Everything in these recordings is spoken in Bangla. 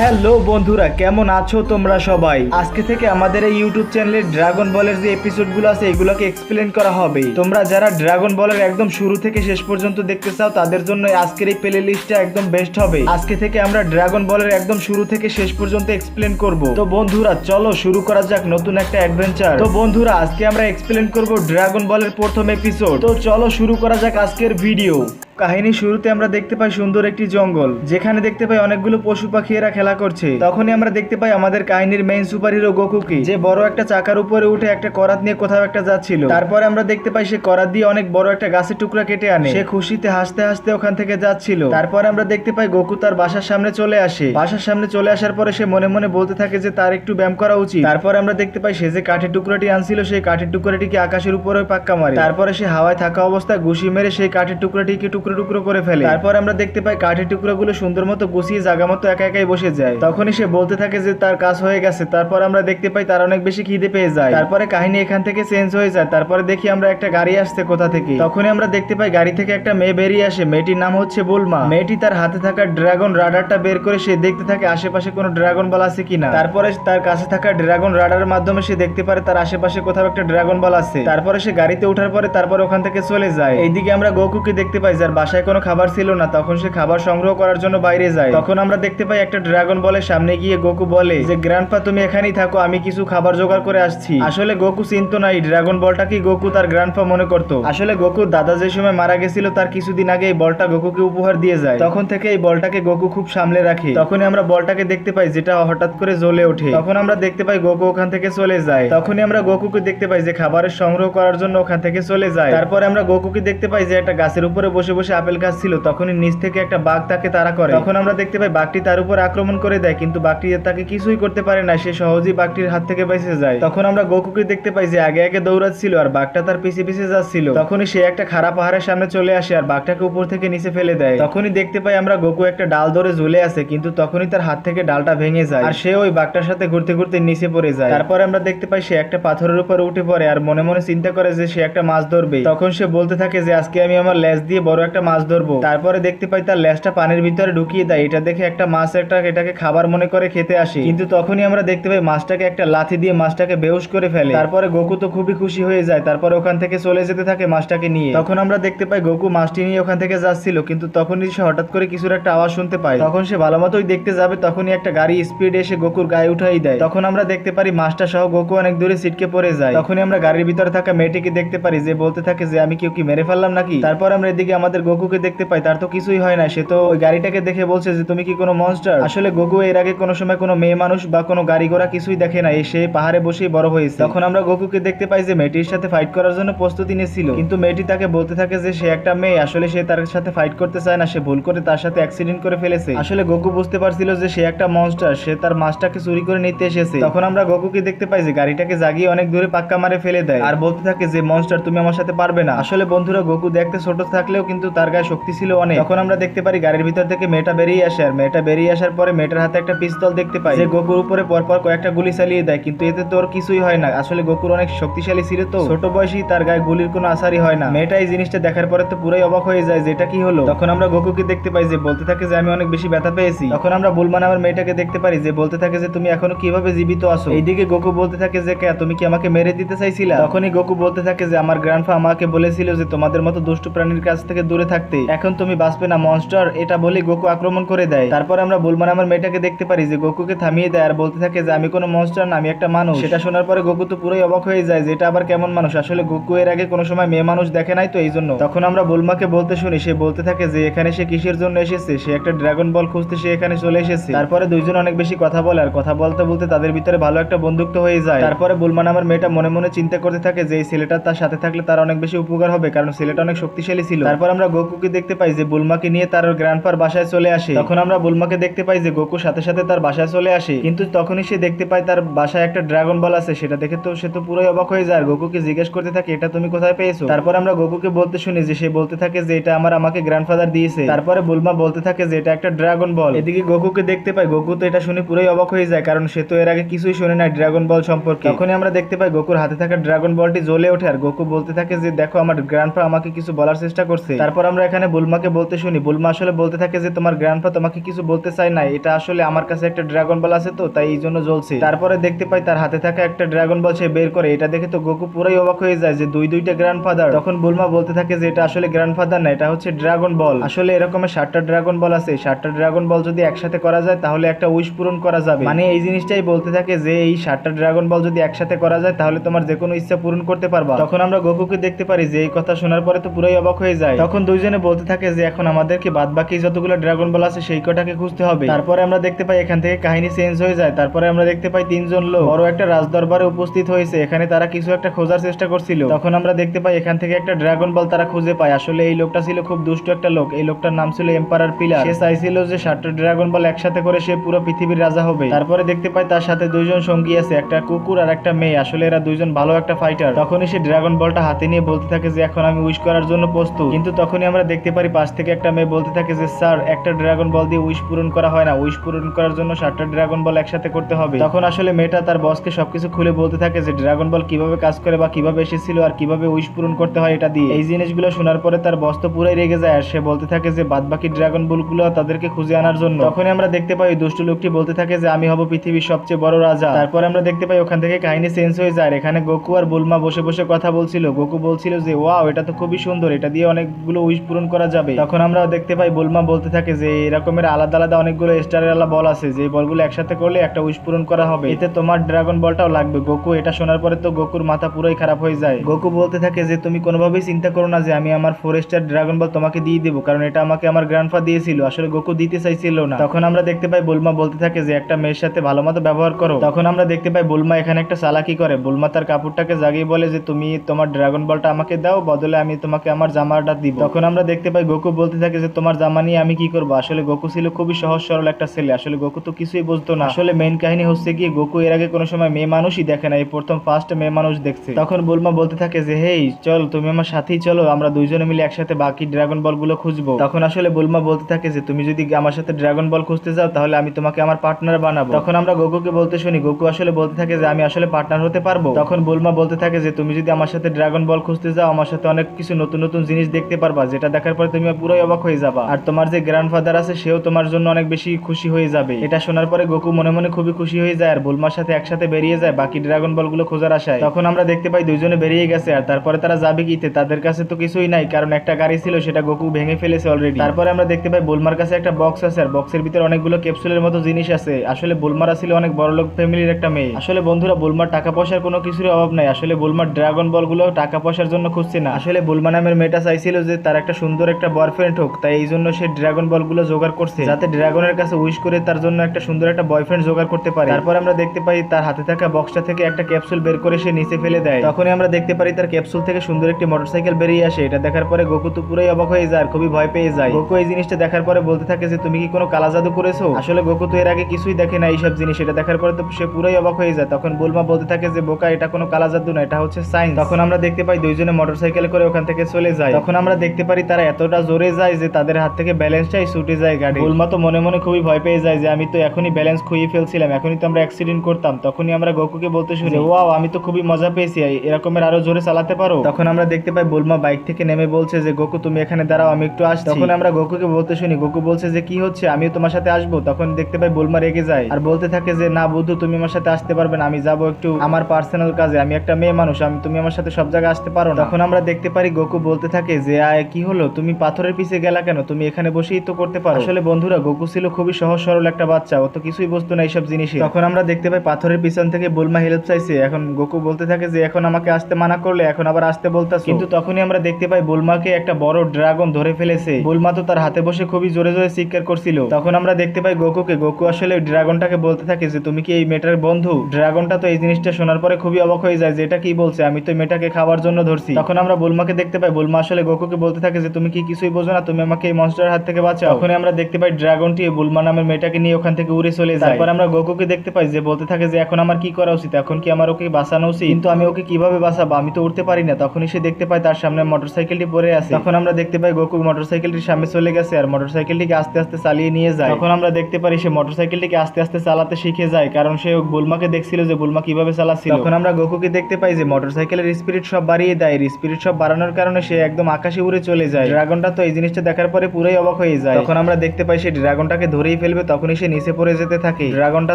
হ্যালো বন্ধুরা, কেমন আছো তোমরা সবাই? আজকে থেকে আমাদের এই ইউটিউব চ্যানেলে ড্রাগন বলের যে এপিসোডগুলো আছে, এগুলোকে এক্সপ্লেন করা হবে। তোমরা যারা ড্রাগন বলের একদম শুরু থেকে শেষ পর্যন্ত দেখতে চাও, তাদের জন্য আজকের এই প্লে লিস্টটা একদম বেস্ট হবে। আজকে থেকে আমরা ড্রাগন বলের একদম শুরু থেকে শেষ পর্যন্ত এক্সপ্লেন করব। তো বন্ধুরা, চলো শুরু করা যাক নতুন একটা অ্যাডভেঞ্চার তো বন্ধুরা, আজকে আমরা এক্সপ্লেন করব ড্রাগন বলের প্রথম এপিসোড তো চলো শুরু করা যাক আজকের ভিডিও কাহিনী শুরুতে আমরা দেখতে পাই সুন্দর একটি জঙ্গল, যেখানে দেখতে পাই অনেকগুলো পশু পাখি এরা খেলা করছে। তখনই আমরা দেখতে পাই আমাদের কাহিনীর মেইন সুপার হিরো গোকুকে যে বড় একটা চাকার উপরে উঠে একটা করাত নিয়ে কোথাও একটা যাচ্ছিল। তারপরে আমরা দেখতে পাই সে করাত দিয়ে অনেক বড় একটা গাছের টুকরা কেটে আনে। সে খুশিতে, হাসতে হাসতে ওখান থেকে যাচ্ছিল। তারপরে আমরা দেখতে পাই গোকু তার বাসার সামনে চলে আসে। বাসার সামনে চলে আসার পরে সে মনে মনে বলতে থাকে যে তার একটু ব্যায়াম করা উচিত। তারপরে আমরা দেখতে পাই সে যে কাঠের টুকরাটি আনছিল, সেই কাঠের টুকরাটিকে আকাশের উপরে পাক্কা মারে। তারপরে সে হাওয়ায় থাকা অবস্থায় ঘুষি মেরে সেই কাঠের টুকরাটিকে টুকরো টুকরো করে ফেলে। তারপর আমরা দেখতে পাই কাঠের টুকরোগুলো সুন্দর মতো গুছিয়ে জায়গা মতো একা একাই বসে যায়। তখনই সে বলতে থাকে যে তার কাজ হয়ে গেছে। তারপর আমরা দেখতে পাই তার অনেক বেশি খিদে পেয়ে যায়। তারপরে কাহিনী এখান থেকে চেঞ্জ হয়ে যায়। তারপরে দেখি আমরা একটা গাড়ি আসছে কোথা থেকে। তখনই আমরা দেখতে পাই গাড়ি থেকে একটা মেয়ে বেরিয়ে আসে। মেয়েটির নাম হচ্ছে বুলমা। মেয়েটি তার হাতে থাকা ড্রাগন রাডারটা বের করে সে দেখতে থাকে আশেপাশে কোনো ড্রাগন বল আছে কিনা। তারপরে তার কাছে থাকা ড্রাগন রাডারের মাধ্যমে সে দেখতে পারে তার আশেপাশে কোথাও একটা ড্রাগন বল আছে। তারপরে সে গাড়িতে ওঠার পরে তারপরে ওখান থেকে চলে যায়। এইদিকে আমরা গোকুকে দেখতে পাই যার বাসায় কোনো খাবার ছিল না। তখন সে খাবার সংগ্রহ করার জন্য বাইরে যায়। তখন আমরা দেখতে পাই একটা ড্রাগন বলের সামনে গিয়ে গোকু বলে যে গ্র্যান্ডপা তুমি এখানেই থাকো, আমি কিছু খাবার জোগাড় করে আসছি। আসলে গোকু চিনতো না, এই ড্রাগন বলটা কি গোকু তার গ্র্যান্ডপা মনে করতো। আসলে গোকুর দাদা যে সময় মারা গেছিল, তার কিছুদিন আগে এই বলটা গোকুকে উপহার দিয়ে যায়। তখন থেকে এই বলটাকে গোকু খুব সামলে রাখে। তখনই আমরা বলটাকে দেখতে পাই, যেটা হঠাৎ করে জ্বলে ওঠে। তখন আমরা দেখতে পাই, গোকু ওখান থেকে চলে যায়। তখনই আমরা গোকুকে দেখতে পাই যে, খাবারের সংগ্রহ করার জন্য ওখান থেকে চলে যায়। তারপরে আমরা গোকুকে দেখতে পাই যে, একটা গাছের উপরে বসে বসে আপেল গাছ ছিল। তখনই নিচ থেকে একটা বাঘ তাকে তারা করে। তখন আমরা দেখতে পাই, বাঘটি তার উপর আক্রমণ করে দেয়, কিন্তু বাঘটি তাকে কিছুই করতে পারে না, সে সহজেই বাঘটির হাত থেকে বেঁচে যায়। তখন আমরা গোকুকে দেখতে পাই যে আগে আগে দৌড়াচ্ছিল আর বাঘটা তার পিছে পিছে যাচ্ছিল। তখনই সে একটা খারাপ পাহাড়ের সামনে চলে আসে আর বাঘটাকে উপর থেকে নিচে ফেলে দেয়। তখনই দেখতে পাই আমরা গোকু একটা ডাল ধরে ঝুলে আছে, কিন্তু তখনই তার হাত থেকে ডালটা ভেঙে যায় আর সে ওই বাঘটার সাথে ঘুরতে ঘুরতে নিচে পড়ে যায়। তারপরে আমরা দেখতে পাই সে একটা পাথরের উপর উঠে পড়ে আর মনে মনে চিন্তা করে যে সে একটা মাছ ধরবে। তখন সে বলতে থাকে যে আজকে আমি আমার ল্যাস দিয়ে বড় একটা মাছ ধরবো। তারপরে দেখতে পাই তার ল্যাসটা পানির ভিতরে ঢুকিয়ে দেয়। এটা দেখে একটা মাছ একটা এটাকে খাবার মনে করে খেতে আসে। কিন্তু তখনই আমরা দেখতে পাই মাছটাকে একটা লাথি দিয়ে মাছটাকে বেহুশ করে ফেলে। তারপরে গোকু তো খুবই খুশি হয়ে যায়। তারপরে ওখান থেকে চলে যেতে থাকে মাছটাকে নিয়ে। তখন আমরা দেখতে পাই গোকু মাছটি নিয়ে ওখান থেকে যাচ্ছিল, কিন্তু তখনই সে হঠাৎ করে কিছুর একটা আওয়াজ শুনতে পায়। তখন সে ভালো মতোই দেখতে যাবে, তখনই একটা গাড়ি স্পিড এসে গোকুর গায়ে উঠাই দেয়। তখন আমরা দেখতে পারি মাছটা সহ গোকু অনেক দূরে সিটকে পড়ে যায়। তখনই আমরা গাড়ির ভিতরে থাকা মেয়েটিকে দেখতে পারি যে বলতে থাকে যে, আমি কেউ কি মেরে ফেললাম নাকি? তারপর আমরা এদিকে আমাদের গোকুকে দেখতে পাই, তার তো কিছুই হয় না সে তো ওই গাড়িটাকে দেখে বলছে যে, তুমি কি কোনো মনস্টার আসলে গোকু এর আগে কোনো সময় কোনো মেয়ে মানুষ বা কোনো গাড়ি ঘোড়া কিছুই দেখে না সে পাহাড়ে বসেই বড় হয়েছে। তখন আমরা গোকুকে দেখতে পাই যে মেয়েটির সাথে ফাইট করার জন্য প্রস্তুতি নিয়েছিল। কিন্তু মেয়েটি তাকে বলতে থাকে যে সে একটা মেয়ে, আসলে সে তার সাথে ফাইট করতে চায় না, সে ভুল করে তার সাথে অ্যাক্সিডেন্ট করে ফেলেছে। আসলে গোকু বুঝতে পারছিল যে সে একটা মনস্টার সে তার মাছটাকে চুরি করে নিতে এসেছে। তখন আমরা গোকুকে দেখতে পাই যে গাড়িটাকে জাগিয়ে অনেক দূরে পাক্কা মারে ফেলে দেয়। আর বলতে থাকে যে মনস্টার তুমি আমার সাথে পারবে না। আসলে বন্ধুরা গোকু দেখতে ছোট থাকলেও কিন্তু তার গায়ে শক্তি ছিল অনেক। তখন আমরা দেখতে পারি গাড়ির ভিতর থেকে মেয়েটা বেরিয়ে আসে। আর মেয়েটা বেরিয়ে আসার পরে মেয়েটার হাতে একটা পিস্তল দেখতে পাই। যে গোকুর উপরে পরপর কয়েকটা গুলি চালিয়ে দেয় কিন্তু এতে তোর কিছুই হয় না। আসলে গোকুর অনেক শক্তিশালী ছিল তো। ছোট বয়সী তার গায়ে গুলির কোনো আসারই হয় না। মেয়েটা এই জিনিসটা দেখার পরে তো পুরাই অবাক হয়ে যায় যেটা কি হলো। তখন আমরা গোকুকে দেখতে পাই যে বলতে থাকে যে আমি অনেক বেশি ব্যথা পেয়েছি। তখন আমরা বুলমান আমার মেয়েটাকে দেখতে পারি যে বলতে থাকে যে তুমি এখনও কীভাবে জীবিত আছো? এইদিকে গোকু বলতে থাকে যে কে তুমি কি আমাকে মেরে দিতে চাইছিলা? তখনই গোকু বলতে থাকে যে আমার গ্র্যান্ডফা আমাকে বলেছিল যে তোমাদের মতো দুষ্টু প্রাণীর কাছ থেকে দূরে থাকতে। এখন তুমি বাঁচবে না মনস্টার। এটা বলে গোকু আক্রমণ করে দেয়। তারপর আমরা বুলমান আমার মেয়েটাকে দেখতে পারি যে গোকুকে থামিয়ে দেয় আর বলতে থাকে যে, আমি কোনো মনস্টার না, আমি একটা মানুষ। সেটা শোনার পরে গোকু তো পুরোই অবাক হয়ে যায় যে, এটা আবার কেমন মানুষ? আসলে গোকু এর আগে কোনো সময় মেয়ে মানুষ দেখে নাই তো এই জন্য তখন আমরা বুলমাকে বলতে শুনি, সে বলতে থাকে যে, এখানে সে কিসের জন্য এসেছে? সে একটা ড্রাগন বল খুঁজতে সে এখানে চলে এসেছে। তারপরে দুইজন অনেক বেশি কথা বলে আর কথা বলতে বলতে তাদের ভিতরে ভালো একটা বন্ধুত্ব হয়ে যায়। তারপরে বুলমান আমার মেয়েটা মনে মনে চিন্তা করতে থাকে যে, এই ছেলেটা তার সাথে থাকলে তার অনেক বেশি উপকার হবে, কারণ ছেলেটা অনেক শক্তিশালী ছিল। তারপর আমরা গোকুকে দেখতে পাই যে, বুলমাকে নিয়ে তার গ্র্যান্ডপার বাসায় চলে আসে। তখন আমরা বুলমাকে দেখতে পাই যে গোকু সাথে সাথে তার বাসায় চলে আসে, কিন্তু তখনই সে দেখতে পায় তার বাসায় একটা ড্রাগন বল আছে, সেটা দেখে তো সে তো পুরোই অবাক হয়ে যায়। গোকুকে জিজ্ঞেস করতে থাকে, এটা তুমি কোথায় পেয়েছ? তারপর আমরা গোকুকে বলতে শুনি যে, সে বলতে থাকে যে, এটা আমার, আমাকে গ্র্যান্ডফাদার দিয়েছে। তারপরে বুলমা বলতে থাকে যে, এটা একটা ড্রাগন বল এদিকে গোকুকে দেখতে পাই গোকু তো এটা শুনে পুরোই অবাক হয়ে যায়, কারণ সে তো এর আগে কিছুই শুনে না ড্রাগন বল সম্পর্কে। তখনই আমরা দেখতে পাই গোকুর হাতে থাকা ড্রাগন বলটি জ্বলে ওঠে, আর গোকু বলতে থাকে যে, দেখো, আমার গ্র্যান্ডফা আমাকে কিছু বলার চেষ্টা করছে। তারপর আমরা এখানে বুলমাকে বলতে শুনি, বুলমা আসলে বলতে থাকে যে, তোমার গ্র্যান্ডফা তোমাকে কিছু বলতে চায় না এটা এটা আসলে আমার কাছে একটা ড্রাগন বল আছে তো, তাই এই জন্য জ্বলছে। তারপরে দেখতে পাই তার হাতে থাকা একটা ড্রাগন বল সে বের করে। এটা দেখে তো গোকু পুরাই অবাক হয়ে যায় যে দুই দুইটা গ্র্যান্ডফাদার তখন বুলমা বলতে থাকে যে এটা আসলে গ্র্যান্ডফাদার না, এটা হচ্ছে ড্রাগন বল আসলে এরকমের ষাটটা ড্রাগন বল আছে। ষাটটা ড্রাগন বল যদি একসাথে করা যায়, তাহলে একটা উইশ পূরণ করা যাবে। মানে এই জিনিসটাই বলতে থাকে যে এই ষাটটা ড্রাগন বল যদি একসাথে করা যায়, তাহলে তোমার যে কোনো ইচ্ছা পূরণ করতে পারবা। তখন আমরা গোকুকে দেখতে পারি যে এই কথা শোনার পরে তো পুরাই অবাক হয়ে যায়। তখন দুইজনে বলতে থাকে যে এখন আমাদেরকে বাদ বাকি যতগুলো ড্রাগন বল আছে, সেই কটাকে খুঁজতে হবে। তারপরে আমরা দেখতে পাই এখান থেকে কাহিনী চেঞ্জ হয়ে যায়। তারপরে আমরা দেখতে পাই তিনজন লোক বড় একটা রাজদরবারে উপস্থিত হয়েছে। এখানে তারা কিছু একটা খোঁজার চেষ্টা করছিল। তখন আমরা দেখতে পাই এখান থেকে একটা ড্রাগন বল তারা খুঁজে পায়। আসলে এই লোকটা ছিল খুব দুষ্ট একটা লোক। এই লোকটার নাম ছিল এম্পারার পিলার সে চাইছিল যে সাতটা ড্রাগন বল একসাথে করে সে পুরো পৃথিবীর রাজা হবে। তারপরে দেখতে পাই তার সাথে দুইজন সঙ্গী আছে, একটা কুকুর আর একটা মেয়ে। আসলে এরা দুইজন ভালো একটা ফাইটার তখনই সে ড্রাগন বলটা হাতে নিয়ে বলতে থাকে যে, এখন আমি উইশ করার জন্য প্রস্তুত। কিন্তু তখনই আমরা দেখতে পারি পাশ থেকে একটা মেয়ে বলতে থাকে যে, স্যার, একটা ড্রাগন বল দিয়ে উইশ পূরণ করা হয় না। উইশ পূরণ করার জন্য সাতটা ড্রাগন বল একসাথে করতে হবে। তখন আসলে মেয়েটা তার বসকে সবকিছু খুলে বলতে থাকে যে ড্রাগন বল কীভাবে কাজ করে বা কীভাবে এসেছিল আর কীভাবে উইশ পূরণ করতে হয় এটা দিয়ে। এই জিনিসগুলো শোনার পরে তার বস তো পুরাই রেগে যায় আর সে বলতে থাকে যে বাদ বাকি ড্রাগন বলগুলো তাদেরকে খুঁজে আনার জন্য। তখনই আমরা দেখতে পাই দুষ্ট লোকটি বলতে থাকে যে আমি হব পৃথিবীর সবচেয়ে বড় রাজা। তারপরে আমরা দেখতে পাই ওখান থেকে কাহিনী চেঞ্জ হয়ে যায় এখানে গোকু আর বুলমা বসে বসে কথা বলছিল। গোকু বলছিল যে, ওয়াও, এটা তো খুবই সুন্দর, এটা দিয়ে অনেকগুলো উইশ পূরণ করা যাবে। তখন আমরা দেখতে পাই বুলমা বলতে থাকে যে, এরকমের আলাদা আলাদা অনেকগুলো স্টারের আলা বল আছে, যে বলগুলো একসাথে করলে একটা উইশ পূরণ করা হবে। এতে তোমার ড্রাগন বলটাও লাগবে। গোকু, এটা শোনার পরে তো গোকুর মাথা পুরোই খারাপ হয়ে যায়। গোকু বলতে থাকে যে, তুমি কোনোভাবেই চিন্তা করো না যে, আমি আমার ফোর স্টার ড্রাগন বল তোমাকে দিয়ে দেবো, কারণ এটা আমাকে আমার গ্র্যান্ডফা দিয়েছিল। আসলে গোকু দিতে চাইছিল না। তখন আমরা দেখতে পাই বুলমা বলতে থাকে যে, একটা মেয়ের সাথে ভালো মতো ব্যবহার করো। তখন আমরা দেখতে পাই বুলমা এখানে একটা চালাকি করে। বুলমা তার কাপড়টাকে জাগিয়ে বলে যে, তুমি তোমার ড্রাগন বলটা আমাকে দাও, বদলে আমি তোমাকে আমার জামাটা দিব। তখন আমরা দেখতে পাই গোকু বলতে থাকে যে, তোমার জামা নিয়ে আমি কি করব? আসলে গোকু ছিল খুবই সহজ সরল একটা ছেলে। আসলে গোকু তো কিছুই বুঝতো না। আসলে মেইন কাহিনী হচ্ছে কি গোকু এর আগে কোনো সময় মেয়ে মানুষই দেখে না এই প্রথম ফার্স্ট মেয়ে মানুষ দেখছে। তখন বুলমা বলতে থাকে যে, হেই, চল, তুমি আমার সাথেই চলো। আমরা দুইজনে মিলে একসাথে বাকি ড্রাগন বলগুলো খুঁজবো। তখন আসলে বুলমা বলতে থাকে যে, তুমি যদি আমার সাথে ড্রাগন বল খুঁজতে যাও, তাহলে আমি তোমাকে আমার পার্টনার বানাবো। তখন আমরা গোকুকে বলতে শুনি, গোকু আসলে বলতে থাকে যে, আমি আসলে পার্টনার হতে পারব। তখন বুলমা বলতে থাকে যে, তুমি যদি আমার সাথে ড্রাগন বল খুঁজতে যাও, আমার সাথে অনেক কিছু নতুন নতুন জিনিস দেখতে পারবা। যেটা দেখার পরে তুমি পুরোই অবাক হয়ে যাবা। আর তোমার যে গ্র্যান্ডফাদার আছে, সেও তোমার জন্য অনেক বেশি খুশি হয়ে যাবে। এটা শোনার পরে গোকু মনে মনে খুবই খুশি হয়ে যায় আর বুলমার সাথে একসাথে বেরিয়ে যায় বাকি ড্রাগন বলগুলো খোঁজার আশায়। তখন আমরা দেখতে পাই দুইজনে বেরিয়ে গেছে আর তারপরে তারা যাবে কিতে তাদের কাছে তো কিছুই নাই, কারণ একটা গাড়ি ছিল, সেটা গোকু ভেঙে ফেলেছে অলরেডি তারপরে আমরা দেখতে পাই বুলমার কাছে একটা বক্স আছে আর বক্সের ভিতরে অনেকগুলো ক্যাপসুলের মতো জিনিস আছে। আসলে বুলমারা ছিল অনেক বড় লোক ফ্যামিলির একটা মেয়ে। আসলে বন্ধুরা, বুলমার টাকা পয়সার কোনো কিছুর অভাব নাই। আসলে বুলমার ড্রাগন বলগুলো টাকা পয়সার জন্য খুঁজছে না। আসলে বুলমা নামের মেয়েটা চাইছিল যে তার একটা সুন্দর একটা বয়ফ্রেন্ড হোক, তাই এই জন্য সে ড্রাগন বলগুলো জোগাড় করছে, যাতে ড্রাগনের কাছে উইশ করে তার জন্য একটা সুন্দর একটা বয়ফ্রেন্ড জোগাড় করতে পারে। তারপর আমরা দেখতে পাই তার হাতে থাকা বক্সটা থেকে একটা ক্যাপসুল বের করে সে নিচে ফেলে দেয়। তখনই আমরা দেখতে পারি তার ক্যাপসুল থেকে সুন্দর একটি মোটরসাইকেল বেরিয়ে আসে। এটা দেখার পরে গোকু তো পুরোই অবাক হয়ে যায় খুবই ভয় পেয়ে যায়। গোকু এই জিনিসটা দেখার পরে বলতে থাকে যে, তুমি কি কোনো কালা জাদু করেছ? আসলে গোকু তো এর আগে কিছুই দেখে না এইসব জিনিস। এটা দেখার পরে তো সে পুরোই অবাক হয়ে যায়। তখন বুলমা বলতে থাকে যে, বোকা, এটা কোনো কালা জাদু না, এটা হচ্ছে সাইন্স তখন আমরা দেখতে পাই দুইজনে মোটরসাইকেল করে ওখান থেকে চলে যায়। তখন আমরা দেখতে পারি তারা এতটা জোরে যায় যে, তাদের হাত থেকে ব্যালেন্সটাই ছুটে যায় গাড়ি। বুলমা তো মনে মনে খুবই ভয় পেয়ে যায় যে আমি তো এখনই ব্যালেন্স খুইয়ে ফেলছিলাম এখনই তো আমরা অ্যাক্সিডেন্ট করতাম তখনই আমরা গোকুকে বলতে শুনি ওয়াও আমি তো খুবই মজা পেয়েছি এরকমের আরও জোরে চালাতে পারো? তখন আমরা দেখতে পাই বুলমা বাইক থেকে নেমে বলছে যে গোকু তুমি এখানে দাঁড়াও আমি একটু আসছি। তখন আমরা গোকুকে বলতে শুনি গোকু বলছে যে কি হচ্ছে? আমিও তোমার সাথে আসব। তখন দেখতে পাই বুলমা রেগে যায়। আর বলতে থাকে যে না বুদ্ধু তুমি আমার সাথে আসতে পারবে না আমি যাব একটু আমার পার্সোনাল কাজে আমি একটা মেয়ে মানুষ আমি তুমি আমার সাথে সব জায়গায় আসতে পারো না। তখন আমরা দেখতে পারি গোকু বলতে থাকে যে আয় কি হলো? তুমি পাথরের পিছে গেলা কেন? তুমি এখানে বসেই তো করতে পারো। আসলে বন্ধুরা গোকু ছিল খুবই সহজ সরল একটা বাচ্চা, ও তো কিছুই বুঝতো না এইসব জিনিসে। তখন আমরা দেখতে পাই পাথরের পিছন থেকে বুলমা হেল্প চাইছে। এখন গোকু বলতে থাকে যে, এখন আমাকে আসতে মানা করলে, এখন আবার আসতে বলতাছ। কিন্তু তখনই আমরা দেখতে পাই বুলমাকে একটা বড় ড্রাগন ধরে ফেলেছে। বুলমা তো তার হাতে বসে খুবই জোরে জোরে চিৎকার করছিল। তখন আমরা দেখতে পাই গোকুকে। গোকু আসলে ড্রাগনটাকে বলতে থাকে যে, তুমি কি এই মেয়েটার বন্ধু? ড্রাগনটা তো এই জিনিসটা শোনার পরে খুবই অবাক হয়ে যায় যে, এটা কি বলছে? আমি তো এই মেয়েটাকে খাওয়ার জন্য ধরছি। তখন আমরা বুলমাকে দেখতে পাই, বুলমা আসলে গোকুকে বলতে থাকে যে, তুমি কি কিছুই বোঝো না? তুমি আমাকে এই মনস্টারের হাত থেকে বাঁচাও। তখন আমরা দেখতে পাই ড্রাগনটি বুলমা নামের মেয়েটাকে নিয়ে ওখান থেকে উড়ে চলে যায়। তারপর আমরা গোকুকে দেখতে পাই যে বলতে থাকে যে এখন আমার কি করা উচিত? এখন কি আমার ওকে বাঁচানো উচিত? কিন্তু আমি ওকে কীভাবে বাঁচাবো? আমি তো উঠতে পারি না। তখনই সে দেখতে পায় তার সামনে মোটরসাইকেলটি পড়ে আছে। তখন আমরা দেখতে পাই গোকু মোটরসাইকেলটির সামনে চলে গেছে আর মোটরসাইকেলটিকে আস্তে আস্তে চালিয়ে নিয়ে যায়। তখন আমরা দেখতে পারি সে মোটরসাইকেলটিকে আস্তে আস্তে চালাতে শিখে যায় কারণ সে বুলমাকে দেখছিল যে বুলমা কীভাবে চালাচ্ছিল। তখন আমরা গোকুকে দেখতে পাই যে মোটরসাইকেলের স্পিরিট সব বাড়িয়ে দেয়। স্পিরিট সব বাড়ানোর কারণে সে একদম আকাশে উড়ে চলে যায়। ড্রাগনটা তো এই জিনিসটা দেখার পরে পুরোই অবাক হয়ে যায়। তখন আমরা দেখতে পাই সে ড্রাগনটাকে ধরেই ফেলবে, তখনই সে নিচে পড়ে যেতে থাকে। ড্রাগনটা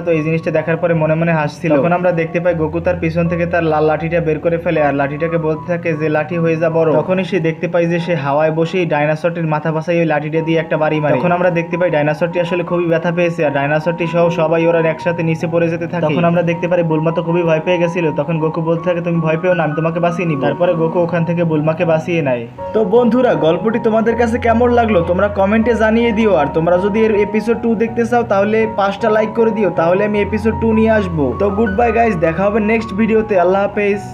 তো এই জিনিসটা দেখার পরে মনে মনে হাসছিল। তখন আমরা দেখতে পাই গোকু তার পিছন থেকে তার লাল লাঠিটা বের করে ফেলে আর লাঠিটাকে বলতে থাকে যে, লাঠি হয়ে যা বড়। তখনই সে দেখতে পাই যে, সে হাওয়ায় বসেই ডাইনোসরটির মাথা পাশাই ওই লাঠিটা দিয়ে একটা বাড়ি মারে। তখন আমরা দেখতে পাই ডাইনোসরটি আসলে খুবই ব্যথা পেয়েছে আর ডাইনোসরটি সহ সবাই ওরা একসাথে নিচে পড়ে যেতে থাকে। তখন আমরা দেখতে পারি বুলমা তো খুবই ভয় পেয়ে গেছিল। তখন গোকু বলতে থাকে, তুমি ভয় পেও না, আমি তোমাকে বাঁচিয়ে নিব। তারপরে গোকু ওখান থেকে বুলমাকে বাঁচিয়ে নেয়। তো বন্ধুরা, গল্পটি তোমাদের কাছে কেমন লাগল? তোমরা কমেন্টে জানিয়ে দিও আর তোমরা যদি এর এপিসোড টু দেখতে চাও, তাহলে পাঁচটা লাইক করে দিও, তাহলে আমি এপিসোড টু নিয়ে আসব। তো গুড বাই গাইস দেখা হবে নেক্সট ভিডিওতে আল্লাহ হাফেজ।